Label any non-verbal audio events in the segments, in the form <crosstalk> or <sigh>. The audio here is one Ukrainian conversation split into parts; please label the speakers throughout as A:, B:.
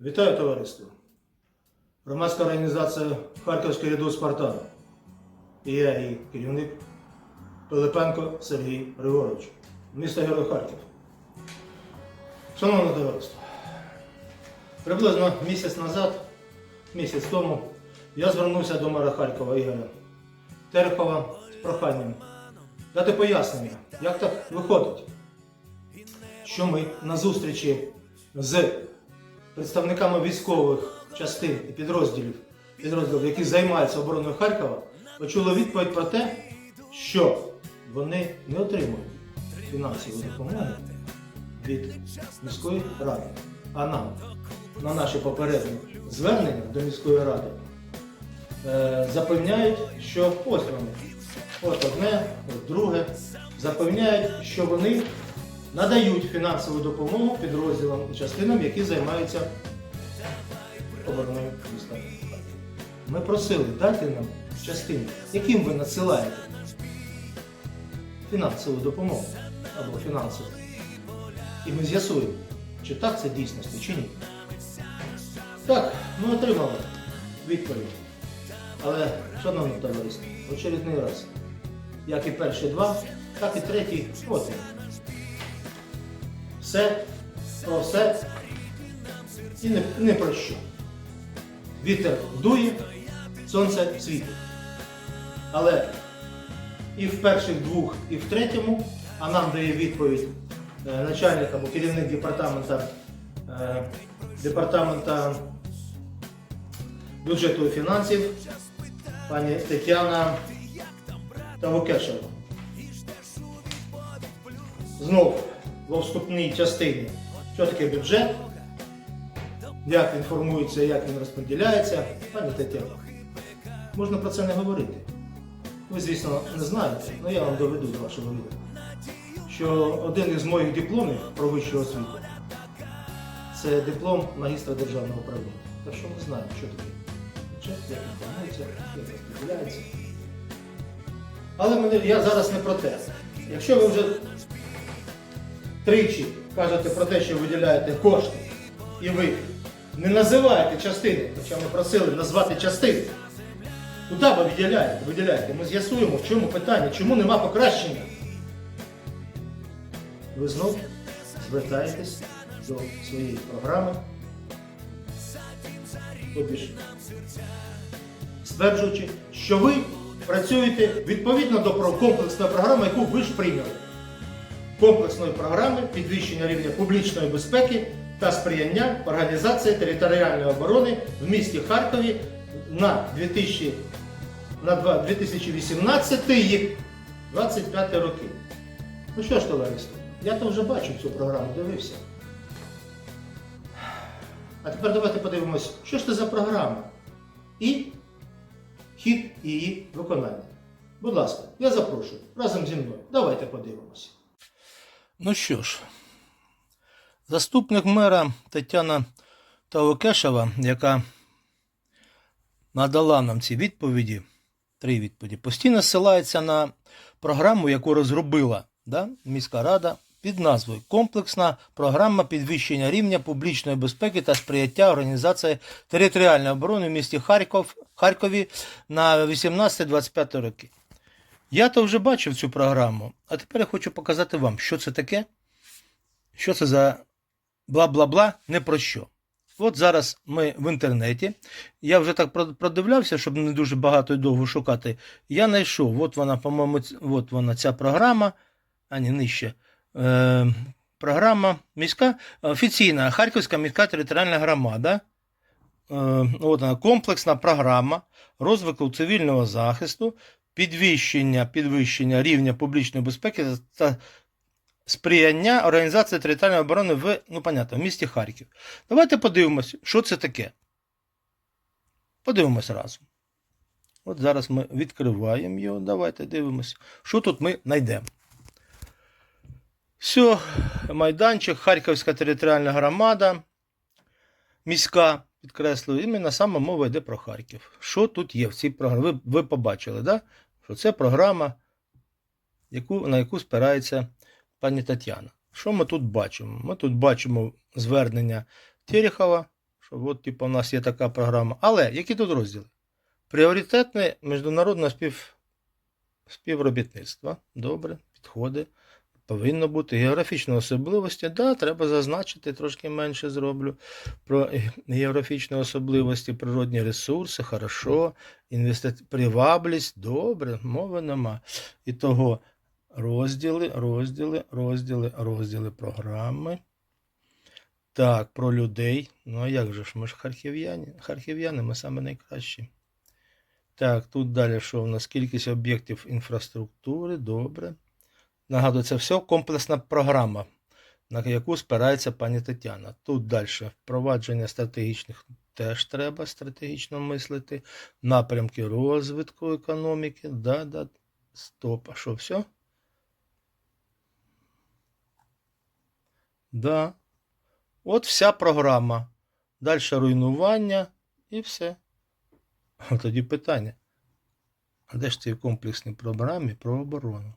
A: Вітаю товариство! Громадська організація Харківський ряду Спартан. І я її керівник Пилипенко Сергій Григорович, місто Герой Харків. Шановне товариство, приблизно місяць назад, місяць тому, я звернувся до мера Харкова Ігоря Терехова з проханням дати пояснення, як так виходить, що ми на зустрічі з представниками військових частин і підрозділів, підрозділів, які займаються обороною Харкова, почули відповідь про те, що вони не отримують фінансової допомоги від міської ради. А нам на наші попередні звернення до міської ради е, запевняють, що ось вони, от одне, от друге, запевняють, що вони надають фінансову допомогу підрозділам і частинам, які займаються обороною міста. Ми просили дати нам частини, яким ви надсилаєте фінансову допомогу або фінансову. І ми з'ясуємо, чи так це дійсності, чи ні. Так, ми отримали відповідь. Але, шановне товариство, очередний раз, як і перші два, так і третій, він. Все про все і не, не про що. Вітер дує, сонце світить. Але і в перших двох, і в третьому, а нам дає відповідь е, начальник або керівник департамента, е, департамента бюджету і фінансів, пані Тетяна Тавокешева. Знов во вступній частині, що таке бюджет, як він формується, як він розподіляється. Пані Тетяна, можна про це не говорити. Ви, звісно, не знаєте, але я вам доведу до вашого відома, що один із моїх дипломів про вищу освіту це диплом магістра державного управління. Так що ми знаємо, що таке бюджет, як він формується, як розподіляється. Але я зараз не про те. Якщо ви вже тричі кажете про те, що виділяєте кошти, і ви не називаєте частини, хоча ми просили назвати частини, куди ви виділяєте? Виділяєте? Ми з'ясуємо, в чому питання, чому нема покращення. Ви знов звертаєтесь до своєї програми, тобі ж, стверджуючи, що ви працюєте відповідно до комплексної програми, яку ви ж прийняли комплексної програми підвищення рівня публічної безпеки та сприяння організації територіальної оборони в місті Харкові на 2000 на два- 2018-2025 роки. Ну що ж, товариство, я то вже бачу цю програму, дивився. А тепер давайте подивимось, що ж це за програма і хід її виконання. Будь ласка, я запрошую разом зі мною. Давайте подивимося. Ну що ж, заступник мера Тетяна Таукешева, яка надала нам ці відповіді, три відповіді, постійно ссилається на програму, яку розробила да, міська рада під назвою Комплексна програма підвищення рівня публічної безпеки та сприяття організації територіальної оборони в місті Харків, Харкові на 18-25 роки. Я то вже бачив цю програму, а тепер я хочу показати вам, що це таке, що це за бла-бла-бла, не про що. От зараз ми в інтернеті. Я вже так продивлявся, щоб не дуже багато і довго шукати. Я знайшов, от вона, по-моєму, от вона ця програма, а ні, нижче. Е, програма міська, офіційна Харківська міська територіальна громада. Е, от вона, комплексна програма розвитку цивільного захисту, підвищення, підвищення рівня публічної безпеки та сприяння організації територіальної оборони в, ну, понятно, в місті Харків. Давайте подивимось, що це таке. Подивимось разом. От зараз ми відкриваємо його. Давайте дивимось, що тут ми знайдемо. Все, майданчик, Харківська територіальна громада, міська, підкреслюю, іменно саме мова йде про Харків. Що тут є в цій програмі? Ви, ви побачили, да? Що це програма, яку, на яку спирається пані Тетяна. Що ми тут бачимо? Ми тут бачимо звернення Терехова, що от, типу, у нас є така програма. Але які тут розділи? Пріоритетне міжнародне спів... співробітництво. Добре, підходить. Повинно бути географічні особливості. Да, треба зазначити, трошки менше зроблю. Про географічні особливості, природні ресурси, хорошо. Інвести... Приваблість, добре, мови нема. І того розділи, розділи, розділи, розділи програми. Так, про людей. Ну а як же ж? Ми ж харків'яни. Харків'яни, ми саме найкращі. Так, тут далі що у нас? Кількість об'єктів інфраструктури, добре. Нагадую, це все комплексна програма, на яку спирається пані Тетяна. Тут далі впровадження стратегічних теж треба стратегічно мислити. Напрямки розвитку економіки. Да, да. Стоп. А що, все? Да. От вся програма. Далі руйнування і все. А тоді питання. А де ж цій комплексній програмі про оборону?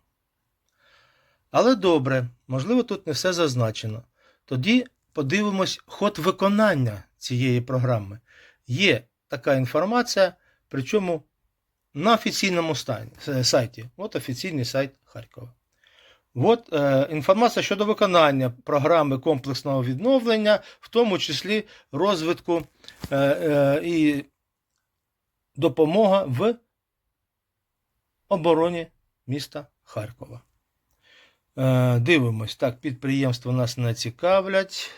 A: Але добре, можливо, тут не все зазначено. Тоді подивимось ход виконання цієї програми. Є така інформація, причому на офіційному сайті. От офіційний сайт Харкова. От е, інформація щодо виконання програми комплексного відновлення, в тому числі розвитку е, е, і допомога в обороні міста Харкова. Е, Дивимось, так, підприємства нас не цікавлять.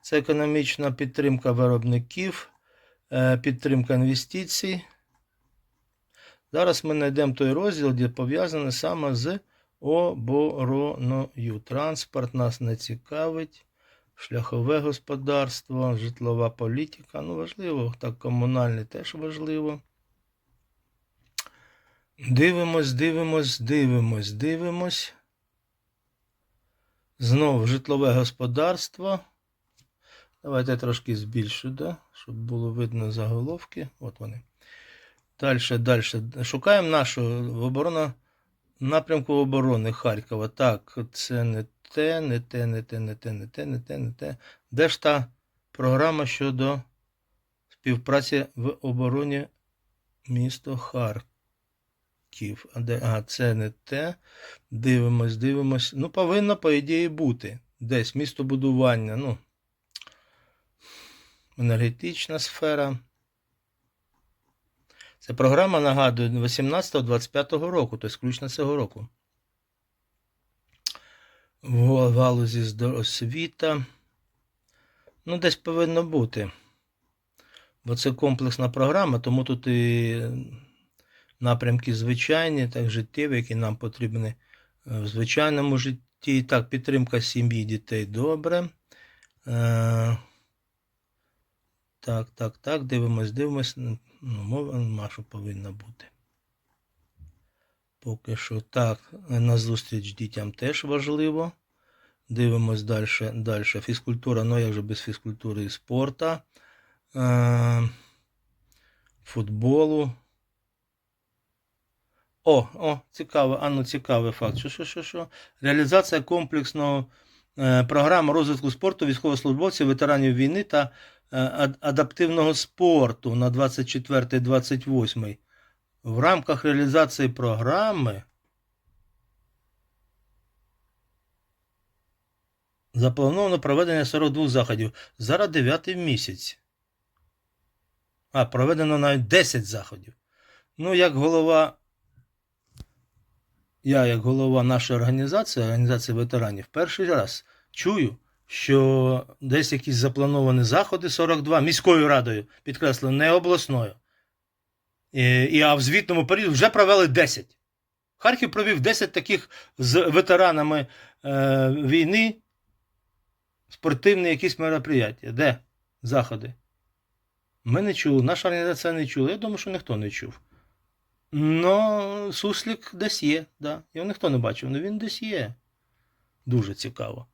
A: Це економічна підтримка виробників, е, підтримка інвестицій. Зараз ми знайдемо той розділ, де пов'язане саме з обороною. Транспорт нас не цікавить, шляхове господарство, житлова політика. Ну, важливо, так, комунальне теж важливо. Дивимось, дивимось, дивимось, дивимось. Знову житлове господарство. Давайте трошки збільшу, да? щоб було видно заголовки. От вони. Далі, далі. Шукаємо нашу в оборону, напрямку оборони Харкова. Так, це не те, не те, не те, не те, не те, не те, не те. Де ж та програма щодо співпраці в обороні міста Харків? А, а це не те. Дивимось, дивимось. Ну, повинно, по ідеї, бути. Десь містобудування, ну, енергетична сфера. Це програма, нагадую, 18-25 року, тобто включно цього року. В галузі освіта. Ну, десь повинно бути. Бо це комплексна програма, тому тут і напрямки звичайні, так життєві, які нам потрібні е, в звичайному житті. Так, підтримка сім'ї дітей добре. Е, так, так, так, дивимось, дивимось. Ну, мова що повинна бути. Поки що так, на зустріч дітям теж важливо. Дивимось далі. далі. Фізкультура, ну як же без фізкультури і спорту, е, футболу. О, о, цікаво, а ну цікавий факт. Що, що, що, що? Реалізація комплексного е, програми розвитку спорту військовослужбовців, ветеранів війни та е, адаптивного спорту на 24-28. В рамках реалізації програми заплановано проведення 42 заходів. Зараз 9 місяць. А, проведено навіть 10 заходів. Ну, як голова я, як голова нашої організації, організації ветеранів, перший раз чую, що десь якісь заплановані заходи 42 міською радою, підкреслю, не обласною. І, і а в звітному періоді вже провели 10. Харків провів 10 таких з ветеранами е, війни, спортивні якісь мероприятия. Де заходи? Ми не чули, наша організація не чула. Я думаю, що ніхто не чув. Ну, суслік десь є, да. Його ніхто не бачив, але він десь є. Дуже цікаво.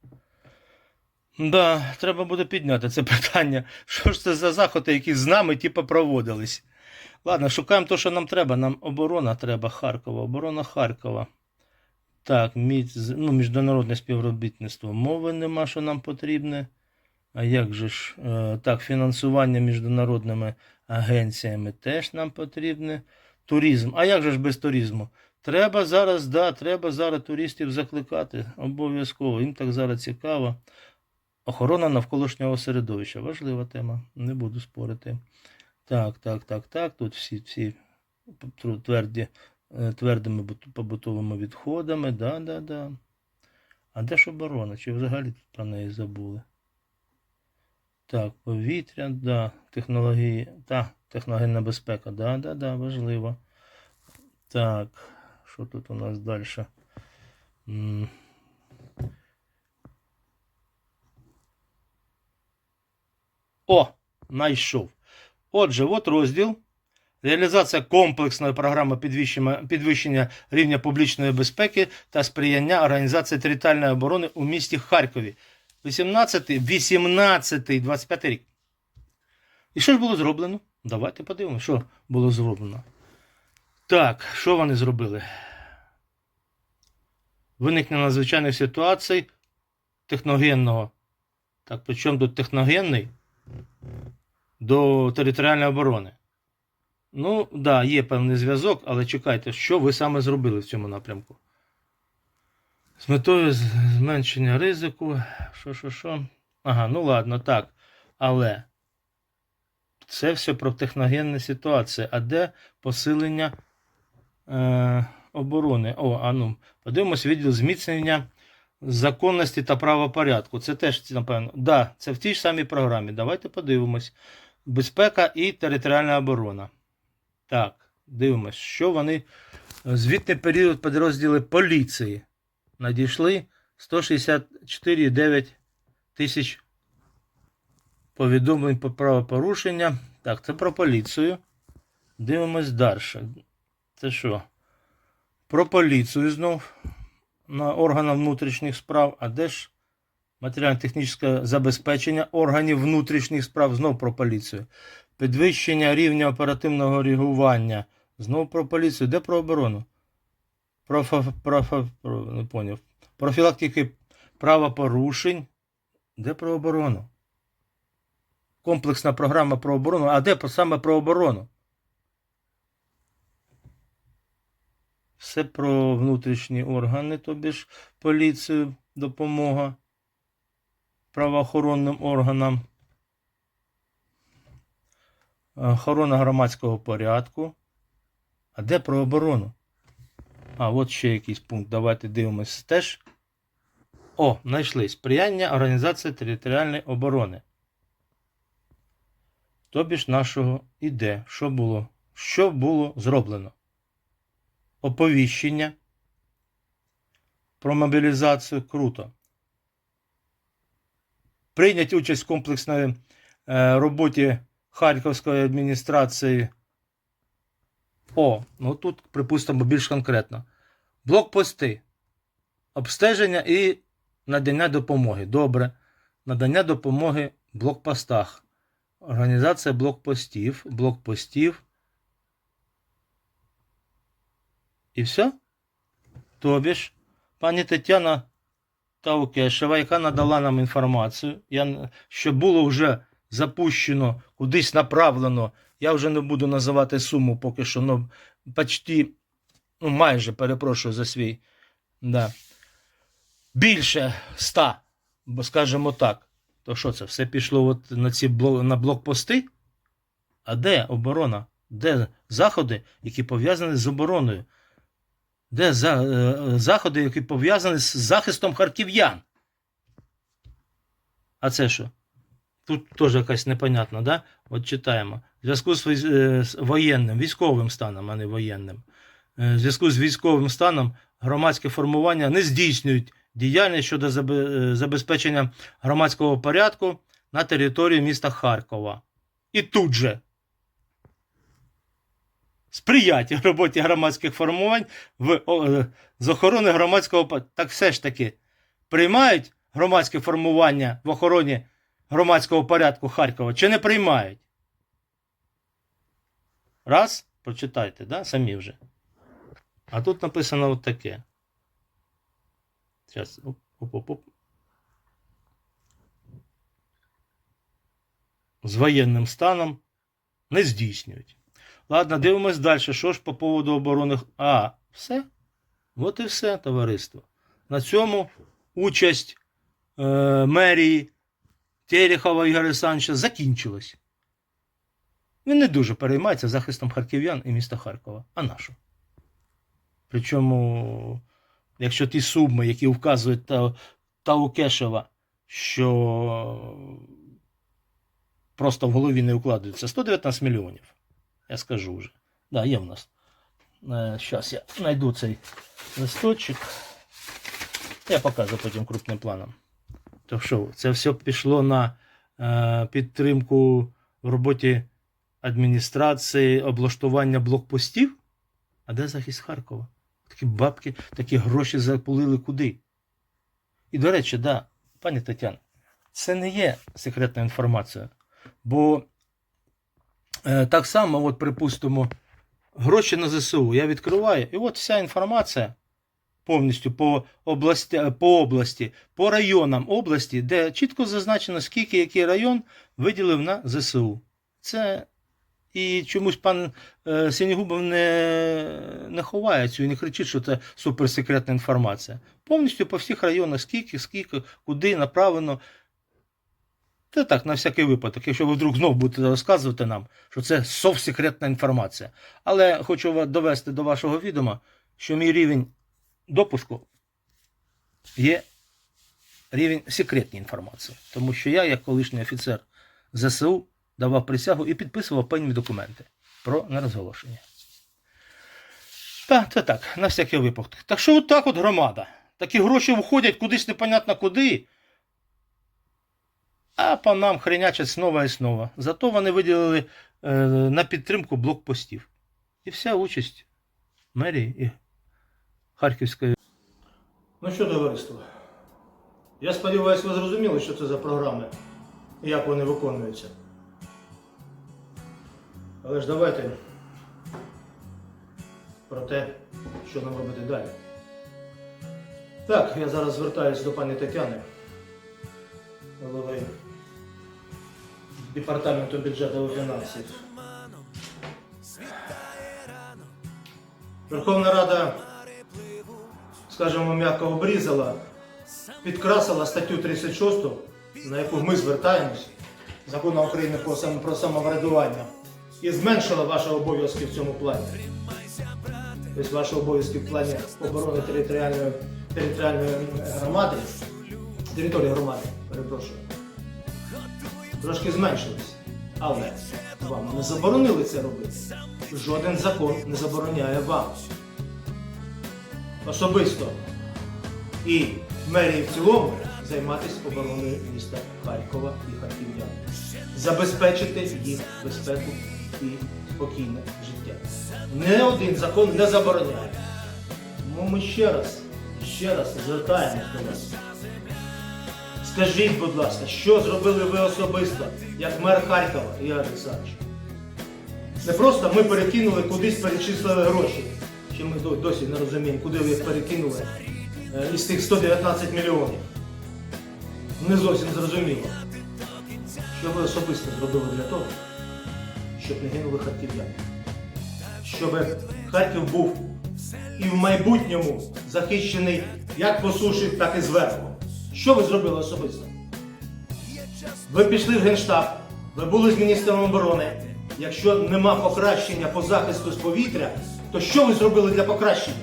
A: Да, треба буде підняти це <laughs> питання. Що ж це за заходи, які з нами типу, проводились? Ладно, шукаємо те, що нам треба. Нам оборона треба Харкова, оборона Харкова. Так, міць, ну, міжнародне співробітництво. Мови нема, що нам потрібне. А як же ж е, так, фінансування міжнародними агенціями теж нам потрібне. Туризм. А як же ж без туризму? Треба зараз, да, треба зараз туристів закликати. Обов'язково. Їм так зараз цікаво. Охорона навколишнього середовища. Важлива тема. Не буду спорити. Так, так, так, так. Тут всі, всі тверді, е, твердими побутовими відходами. Да, да, да. А де ж оборона? Чи взагалі тут про неї забули? Так, повітря, да, технології, та, техногенна безпека, да, да, да, важливо. Так, що тут у нас далі? О, знайшов. Отже, от розділ. Реалізація комплексної програми підвищення, підвищення рівня публічної безпеки та сприяння організації територіальної оборони у місті Харкові. 18, 18, 25 рік. І що ж було зроблено? Давайте подивимося, що було зроблено. Так, що вони зробили? Виникнення надзвичайних ситуацій техногенного. Так, при чому тут техногенний до територіальної оборони? Ну, так, да, є певний зв'язок, але чекайте, що ви саме зробили в цьому напрямку? З метою зменшення ризику. Що, що, що? Ага, ну ладно, так. Але це все про техногенні ситуації. А де посилення е, оборони? О, а ну, подивимось відділ зміцнення законності та правопорядку. Це теж, напевно, да, це в тій ж самій програмі. Давайте подивимось. Безпека і територіальна оборона. Так, дивимось, що вони. Звітний період підрозділи поліції надійшли 164,9 тисяч повідомлень про правопорушення. Так, це про поліцію. Дивимось далі. Це що? Про поліцію знов на органах внутрішніх справ. А де ж матеріально-технічне забезпечення органів внутрішніх справ? Знов про поліцію. Підвищення рівня оперативного реагування. Знов про поліцію. Де про оборону? Про, про, про, не поняв. Профілактики правопорушень. Де про оборону? Комплексна програма про оборону. А де саме про оборону? Все про внутрішні органи, тобі ж поліцію, допомога правоохоронним органам, охорона громадського порядку. А де про оборону? А, от ще якийсь пункт. Давайте дивимось теж. О, знайшли. Сприяння організації територіальної оборони. Тобі ж нашого іде. Що було? Що було зроблено? Оповіщення про мобілізацію круто. Прийнять участь в комплексної е, роботі Харківської адміністрації. О, ну тут, припустимо, більш конкретно. Блокпости. Обстеження і надання допомоги. Добре. Надання допомоги в блокпостах. Організація блокпостів. Блокпостів. І все? Тобі ж, пані Тетяна Таукешева, яка надала нам інформацію, я, що було вже запущено, кудись направлено. Я вже не буду називати суму поки що, ну, почти, ну, майже перепрошую за свій. Да. Більше ста, скажімо так. То що це? Все пішло от на ці на блокпости? А де оборона? Де заходи, які пов'язані з обороною? Де за, е, заходи, які пов'язані з захистом харків'ян? А це що? Тут теж якась непонятна, да? От читаємо. В зв'язку з, е, з воєнним, військовим станом, а не воєнним. Е, В зв'язку з військовим станом громадські формування не здійснюють діяльність щодо е, забезпечення громадського порядку на території міста Харкова. І тут же сприяти <laughs> роботі громадських формувань в, е, з охорони громадського порядку. Так все ж таки приймають громадське формування в охороні громадського порядку Харкова чи не приймають? Раз, прочитайте, да? самі вже. А тут написано от таке. Зараз, оп, оп, оп, з воєнним станом не здійснюють. Ладно, дивимось далі. Що ж по поводу оборони? А, все. От і все, товариство. На цьому участь е, мерії Терехова Ігоря Олександровича закінчилась. Він не дуже переймається захистом харків'ян і міста Харкова. А на що? Причому, якщо ті суми, які вказують та, Таукешева, що просто в голові не укладаються, 119 мільйонів. Я скажу вже. Да, є в нас. Зараз я знайду цей листочок. Я покажу потім крупним планом. То що, це все пішло на е, підтримку в роботі адміністрації, облаштування блокпостів? А де захист Харкова? Такі бабки, такі гроші запулили куди? І, до речі, да, пані Тетяна, це не є секретна інформація. Бо е, так само, от, припустимо, гроші на ЗСУ я відкриваю, і от вся інформація повністю по області, по області, по районам області, де чітко зазначено, скільки який район виділив на ЗСУ. Це і чомусь пан е, Сінігубов не, не ховає цю і не кричить, що це суперсекретна інформація. Повністю по всіх районах, скільки, скільки, куди направлено. Це так, на всякий випадок, якщо ви вдруг знов будете розказувати нам, що це совсекретна інформація. Але хочу довести до вашого відома, що мій рівень допуску є рівень секретної інформації. Тому що я, як колишній офіцер ЗСУ, давав присягу і підписував певні документи про нерозголошення. Та, це так, на всякий випадок. Так що от так от громада. Такі гроші входять кудись непонятно куди. А по нам хренячать снова і снова. Зато вони виділили е, на підтримку блокпостів. І вся участь мерії і Харківської. Ну що, товариство? Я сподіваюся, ви зрозуміли, що це за програми і як вони виконуються. Але ж давайте про те, що нам робити далі. Так, я зараз звертаюся до пані Тетяни, голови департаменту бюджету і фінансів. Верховна Рада, скажімо, м'яко обрізала, підкрасила статтю 36, на яку ми звертаємось, закону України про, сам- про самоврядування, і зменшила ваші обов'язки в цьому плані. Тобто ваші обов'язки в плані оборони територіальної, територіальної громади, території громади, перепрошую, трошки зменшились. Але вам не заборонили це робити. Жоден закон не забороняє вам особисто і мерії в цілому займатися обороною міста Харкова і харків'ян, забезпечити їх безпеку і спокійне життя. Не один закон не забороняє. Тому ми ще раз, ще раз звертаємось до вас. Скажіть, будь ласка, що зробили ви особисто, як мер Харкова Ігор Олександрович? Не просто ми перекинули кудись перечислили гроші. Чи ми досі не розуміємо, куди ви їх перекинули е, із тих 119 мільйонів. Не зовсім зрозуміло. Що ви особисто зробили для того, щоб не гинули харків'яни? Щоб Харків був і в майбутньому захищений як по суші, так і зверху. Що ви зробили особисто? Ви пішли в Генштаб, ви були з міністром оборони. Якщо нема покращення по захисту з повітря, то що ви зробили для покращення?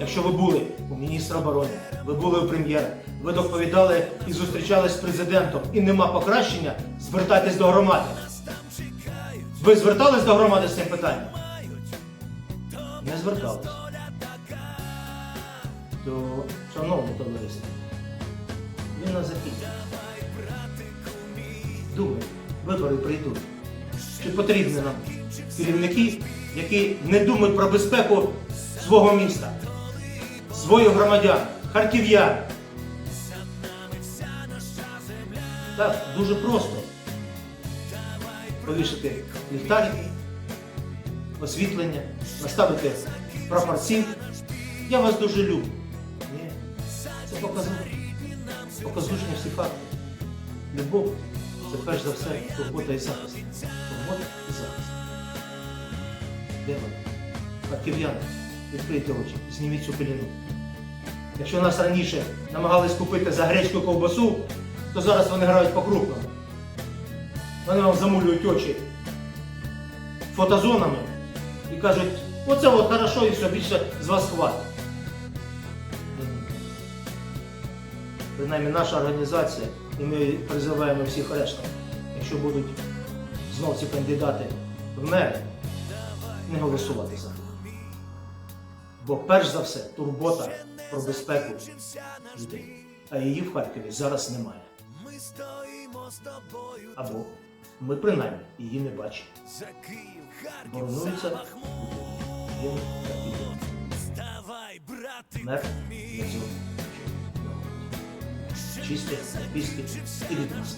A: Якщо ви були у міністра оборони, ви були у прем'єра, ви доповідали і зустрічались з президентом, і нема покращення, звертайтесь до громади. Ви звертались до громади з цим питанням? Не звертались. То, шановне товариство, війна закінчиться. Думаю, вибори прийдуть. Чи потрібні нам керівники, які не думають про безпеку свого міста, своїх громадян, харків'ян? Так, дуже просто. Повішати ліхтарики, освітлення, наставити прапорці. Я вас дуже люблю. Ні, це показує. Показушні всі факти. Любов Це перш за все турбота і захист. Турбота і захист. Де ви? Харків'яни, відкрийте очі, зніміть цю пеліну. Якщо нас раніше намагались купити за гречку ковбасу, то зараз вони грають по-крупному. Вони вам замулюють очі фотозонами і кажуть, оце от хорошо і все, більше з вас хватить. Принаймні наша організація, і ми призиваємо всіх решта, якщо будуть знов ці кандидати в мери, не голосувати за них. Бо перш за все турбота про безпеку людей. А її в Харкові зараз немає. Або ми принаймні її не бачимо. Боронується він Бахмут Вставай, брати цього. Чисте, пісти і від нас.